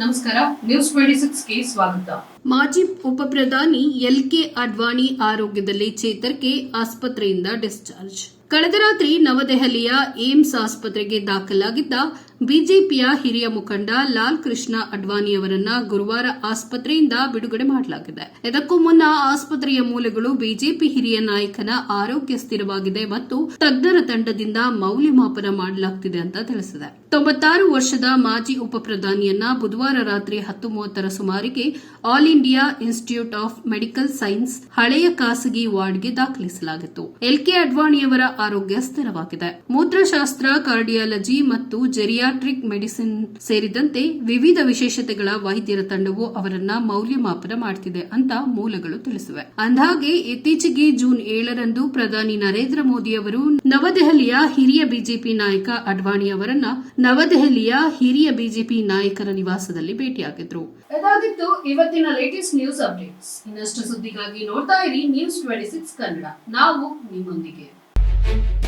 ನಮಸ್ಕಾರ news twenty ಸಿಕ್ಸ್ಗೆ ಸ್ವಾಗತ. ಮಾಜಿ ಉಪಪ್ರಧಾನಿ ಎಲ್ ಕೆ ಅಡ್ವಾಣಿ ಆರೋಗ್ಯದಲ್ಲಿ ಚೇತರಿಕೆ ಆಸ್ಪತ್ರೆಯಿಂದ ಡಿಸ್ಚಾರ್ಜ್. ಕಳೆದ ರಾತ್ರಿ ನವದೆಹಲಿಯ ಏಮ್ಸ್ ಆಸ್ಪತ್ರೆಗೆ ದಾಖಲಾಗಿದ್ದ ಬಿಜೆಪಿಯ ಹಿರಿಯ ಮುಖಂಡ ಲಾಲ್ ಕೃಷ್ಣ ಅಡ್ವಾಣಿಯವರನ್ನ ಗುರುವಾರ ಆಸ್ಪತ್ರೆಯಿಂದ ಬಿಡುಗಡೆ ಮಾಡಲಾಗಿದೆ. ಇದಕ್ಕೂ ಮುನ್ನ ಆಸ್ಪತ್ರೆಯ ಮೂಲಗಳು ಬಿಜೆಪಿ ಹಿರಿಯ ನಾಯಕನ ಆರೋಗ್ಯ ಸ್ಥಿರವಾಗಿದೆ ಮತ್ತು ತಜ್ಞರ ತಂಡದಿಂದ ಮೌಲ್ಯಮಾಪನ ಮಾಡಲಾಗುತ್ತಿದೆ ಅಂತ ತಿಳಿಸಿದೆ. ತೊಂಬತ್ತಾರು ವರ್ಷದ ಮಾಜಿ ಉಪಪ್ರಧಾನಿಯನ್ನ ಬುಧವಾರ ರಾತ್ರಿ ಹತ್ತು ಮೂವತ್ತರ ಸುಮಾರಿಗೆ all India institute of medical science ಹಳೆಯ ಖಾಸಗಿ ವಾರ್ಡ್ಗೆ ದಾಖಲಿಸಲಾಗಿತ್ತು. ಎಲ್ಕೆ ಅಡ್ವಾಣಿಯವರ ಆರೋಗ್ಯ ಸ್ಥಿರವಾಗಿದೆ. ಮೂತ್ರಶಾಸ್ತ್ರ, ಕಾರ್ಡಿಯಾಲಜಿ ಮತ್ತು ಜೆರಿಯಾಟ್ರಿಕ್ ಮೆಡಿಸಿನ್ ಸೇರಿದಂತೆ ವಿವಿಧ ವಿಶೇಷತೆಗಳ ವೈದ್ಯರ ತಂಡವು ಅವರನ್ನ ಮೌಲ್ಯಮಾಪನ ಮಾಡುತ್ತಿದೆ ಅಂತ ಮೂಲಗಳು ತಿಳಿಸಿವೆ. ಅಂದಹಾಗೆ, ಇತ್ತೀಚೆಗೆ ಜೂನ್ ಏಳರಂದು ಪ್ರಧಾನಿ ನರೇಂದ್ರ ಮೋದಿ ಅವರು ನವದೆಹಲಿಯ ಹಿರಿಯ ಬಿಜೆಪಿ ನಾಯಕ ಅಡ್ವಾಣಿ ಅವರನ್ನ ನವದೆಹಲಿಯ ಹಿರಿಯ ಬಿಜೆಪಿ ನಾಯಕರ ನಿವಾಸದಲ್ಲಿ ಭೇಟಿಯಾಗಿದ್ರು. ಇದಾಗಿತ್ತು ಇವತ್ತಿನ ಲೇಟೆಸ್ಟ್ ನ್ಯೂಸ್ ಅಪ್ಡೇಟ್ಸ್ ಇನ್ನಷ್ಟು ಸುದ್ದಿಗಾಗಿ ನೋಡ್ತಾ ಇರಿ ನ್ಯೂಸ್ ಟ್ವೆಂಟಿ ಸಿಕ್ಸ್ ಕನ್ನಡ. ನಾವು ನಿಮ್ಮೊಂದಿಗೆ. thank you